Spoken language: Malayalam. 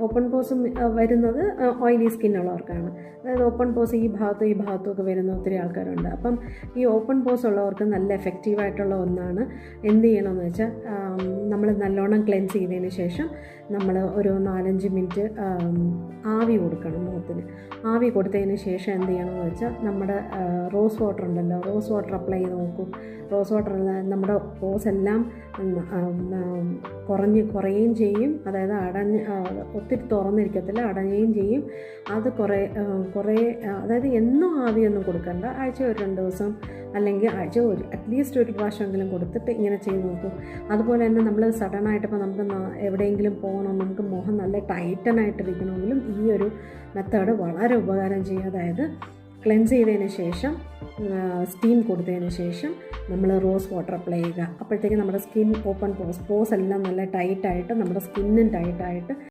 ഓപ്പൺ പോസ് വരുന്നത് ഓയിലി സ്കിന്നുള്ളവർക്കാണ് അതായത് ഓപ്പൺ പോസ് ഈ ഭാഗത്തും ഈ ഭാഗത്തും ഒക്കെ വരുന്ന ഒത്തിരി ആൾക്കാരുണ്ട്. അപ്പം ഈ ഓപ്പൺ പോസ് ഉള്ളവർക്ക് നല്ല എഫക്റ്റീവായിട്ടുള്ള ഒന്നാണ് എന്ത് ചെയ്യണമെന്ന് വെച്ചാൽ നമ്മൾ നല്ലോണം ക്ലെൻസ് ചെയ്തതിന് ശേഷം നമ്മൾ ഒരു നാലഞ്ച് മിനിറ്റ് ആവി കൊടുക്കണം മുഖത്തിന്. ആവി കൊടുത്തതിന് ശേഷം എന്ത് ചെയ്യണമെന്ന് വെച്ചാൽ നമ്മുടെ റോസ് വാട്ടർ ഉണ്ടല്ലോ റോസ് വാട്ടർ അപ്ലൈ ചെയ്ത് നോക്കൂ. റോസ് വാട്ടർ നമ്മുടെ പോസ് എല്ലാം കുറഞ്ഞ് കുറയുകയും ചെയ്യും. അതായത് അടഞ്ഞ് ഒത്തിരി തുറന്നിരിക്കത്തില്ല അടയുകയും ചെയ്യും. അത് കുറേ കുറേ അതായത് എന്നും ആവിയൊന്നും കൊടുക്കണ്ട. ആഴ്ച ഒരു രണ്ട് ദിവസം അല്ലെങ്കിൽ ആഴ്ച ഒരു അറ്റ്ലീസ്റ്റ് ഒരു പ്രാവശ്യമെങ്കിലും കൊടുത്തിട്ട് ഇങ്ങനെ ചെയ്ത് നോക്കും. അതുപോലെ തന്നെ നമ്മൾ സഡനായിട്ട് ഇപ്പോൾ നമുക്ക് എവിടെയെങ്കിലും പോകണം നമുക്ക് മുഖം നല്ല ടൈറ്റനായിട്ടിരിക്കണമെങ്കിലും ഈ ഒരു മെത്തേഡ് വളരെ ഉപകാരം ചെയ്യും അതായത് ക്ലെൻസ് ചെയ്തതിന് ശേഷം സ്റ്റീം കൊടുത്തതിന് ശേഷം നമ്മൾ റോസ് വാട്ടർ അപ്ലൈ ചെയ്യുക. അപ്പോഴത്തേക്കും നമ്മുടെ സ്കിൻ ഓപ്പൺ പോസ് പോസ് എല്ലാം നല്ല ടൈറ്റായിട്ട് നമ്മുടെ സ്കിന്നും ടൈറ്റായിട്ട്